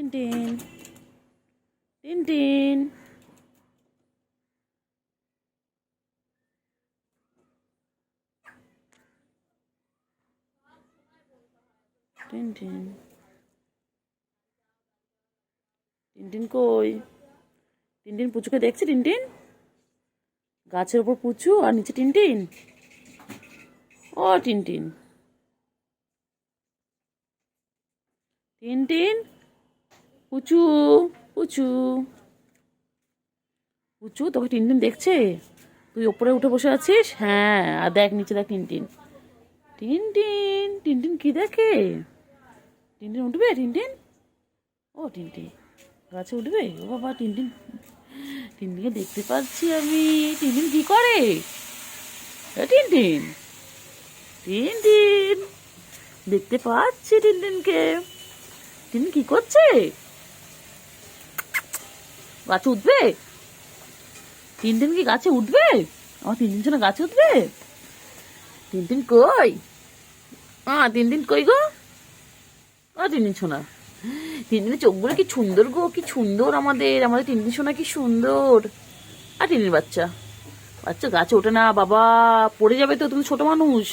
Tintin Tintin Tintin Tintin কই Tintin পুচুকে দেখছি টিনটিন গাছের ওপর পুচু আর নিচে টিনটিন ও টিনটিন টিনটিন পুচু পুচু পুচু তোকে টিনটিন দেখছে? তুই ওপরে উঠে বসে আছিস? হ্যাঁ আর দেখ নিচে দেখ টিনটিন। টিনটিন টিনটিন কি দেখে? টিনটিন উঠবে, টিনটিন? ও, টিনটিন। গাছে উঠবে? ও বাবা, টিনটিন। টিনটিনকে দেখতে পাচ্ছি আমি। টিনটিন কি করে? টিনটিন। টিনটিন। দেখতে পাচ্ছি টিনটিনকে। টিনটিন কি করছে? গাছে উঠবে? টিনটিন কি গাছে উঠবে? আমার টিনটিন শোনা গাছে উঠবে? টিনটিন কই? আ টিনটিন কই গো? ও টিনটিন শোনা। টিনটিনের চোখগুলো কি সুন্দর গো, কি সুন্দর আমাদের। আমাদের টিনটিন শোনা কি সুন্দর। আর টিনের বাচ্চা। বাচ্চা গাছে ওঠে না, বাবা। পড়ে যাবে তো, তুমি ছোট মানুষ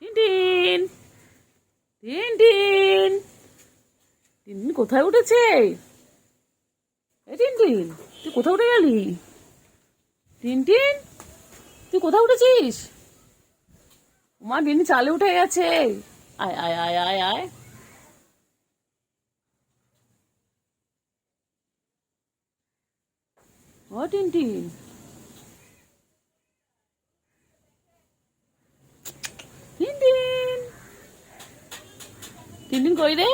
টিনটিন টিনটিন টিনটিন কোথায় উঠেছে? টিনটিন, তুই কোথায় উঠে গেলি? টিনটিন, তুই কোথায় উঠেছিস? মা টিনটিন চালে উঠে গেছে। আয় আয় আয় আয় আয়। ও টিনটিন। টিনটিন। টিনটিন কই রে?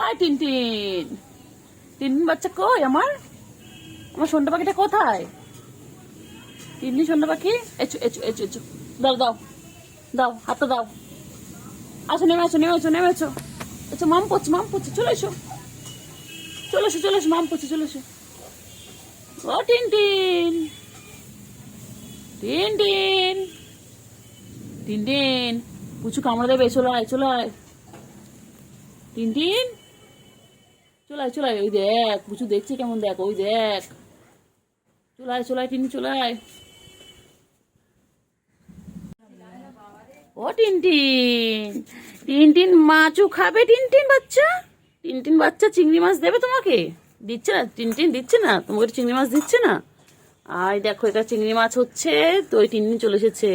আয় টিনটিন টিনটিন বাচ্চা কই আমার? আমার সন্ধ্যা পাখিটা কোথায়? টিনটিন সন্ধ্যা পাখি? এচো এচো এচো এচো দাও দাও। দাও হাতে দাও। আসো, নেমে আসো নেমে আসো নেমে আসো। আচ্ছা মাম পড়ছে মাম পড়ছে, চলে এসো। চলে এসো চলে এসো, মাম পড়ছে, চলে এসো। ও টিনটিন টিনটিন টিনটিন পুচু কামড়া দেবে, চলে আয় চলে আয়। টিনটিন? চলে আয় চলে আয় ওই দেখ পুচু দেখছে কেমন দেখ, ওই দেখ। চলে আয় চলে আয় টিনটিন চলে আয় ও টিনটিন টিনটিন মাছও খাবে টিনটিন বাচ্চা? টিনটিন বাচ্চা চিংড়ি মাছ দেবে তোমাকে? দিচ্ছে না, টিনটিন দিচ্ছে না, তোমাকে চিংড়ি মাছ দিচ্ছে না। আর দেখো, এটা চিংড়ি মাছ হচ্ছে, তো ওই টিনটিন চলে এসেছে।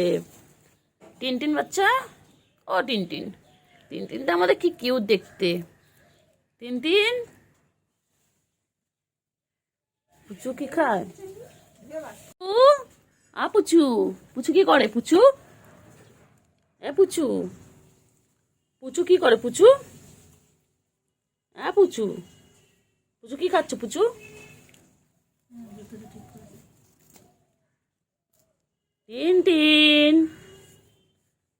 টিনটিন বাচ্চা? ও টিনটিন। টিনটিনটা আমাদের কি কিউট দেখতে। তিন তিন। পুচু কি খায়? আ পুচু পুচু কি করে পুচু? এ পুচু পুচু কি করে পুচু? হ্যাঁ পুচু পুচু কি খাচ্ছ পুচু? টিন টিন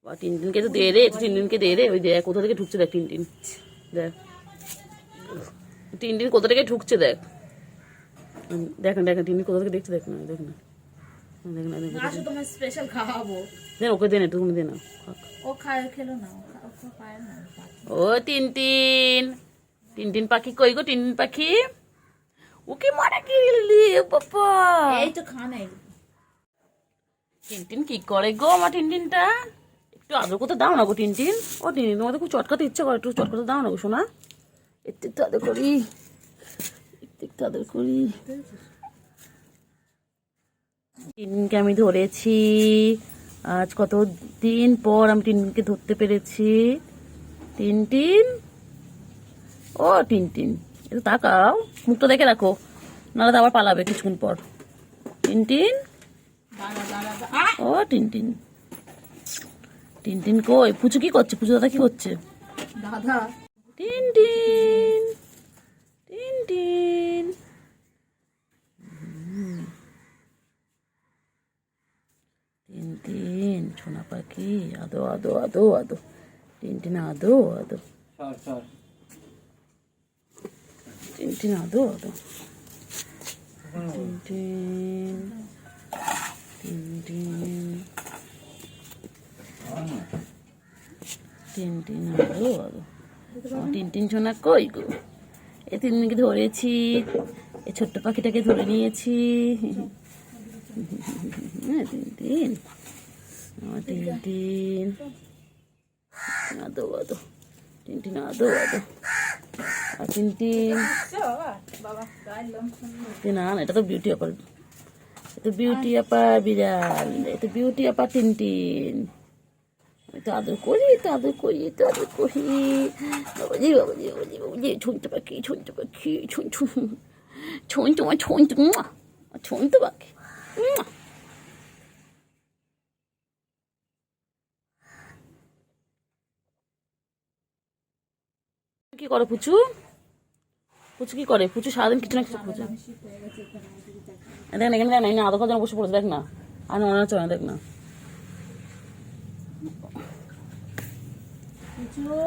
বা টিন টিনকে তো দে রে টিন টিনকে দে রে ওই দেখ কোথা থেকে ঢুকছে দেখ টিন টিন দেখ। টিন টিন কোথা থেকে ঢুকছে দেখ। দেখ না দেখ না টিন টিন কোথা থেকে দেখছে দেখ না দেখ না। দেখ না দেখ না আসো তোমার স্পেশাল খাওয়াবো। দে ওকে দে না তুমি দে না ও খায় খেলো না পাখি কই গো পাখি? ওকে মারা গেলি বাবা। এই তো খানা টিন টিন কি করে গো আমার টিন টিনটা একটু আদর করতে দাও না গো টিন টিন ও টিন তোমাদের খুব চটকাতে ইচ্ছা করে একটু চটকাতে দাও না গো শোনা একটু একটু আদর করি একটু একটু আদর করি। টিনকে আমি ধরেছি। আজ কত দিন পর আমি টিনকে ধরতে পেরেছি। টিন টিন ও টিন টিন একটু তাকাও মুখটা দেখে রাখো নাহলে তো আবার পালাবে কিছুক্ষণ পর। Tintin! ও টিন টিন টিন টিন কই? পুচু কি করছে? পুচু দাদা কি করছে? দাদা। Tin tin. Tin tin. Tin tin. সোনা পাখি আদো আদো আদো আদো। টিন টিন আদো আদো। সর সর টিন টিন আদো আদো। Tintin. Tintin Tintin Tintin সোনা কই গো? এই তিনদিনকে ধরেছি এই ছোট্ট পাখিটাকে ধরে নিয়েছি। হ্যাঁ টিনটিন আদো আদো। টিনটিন আদো আদো। টিনটিন না বিউটি আপা বিড়াল। এটা বিউটি আপা টিনটিন তো আদর করি, তো আদর করি, তো আদর করি। বাবাজি বাবাজি বাবাজি বাবাজি ছুঁতে পাখি ছুঁতে পাখি ছুঁ ছুঁ ছুঁ তোমার ছুঁ ছুঁতে পাখি। কি করে পুচু? পুচু কি করে? পুচু সারাদিন কিছু না কিছু খুঁজে। দেখ না, এখানে না আধা ঘণ্টা বসে পড়েছে, দেখ না। আর না চলে দেখ না। no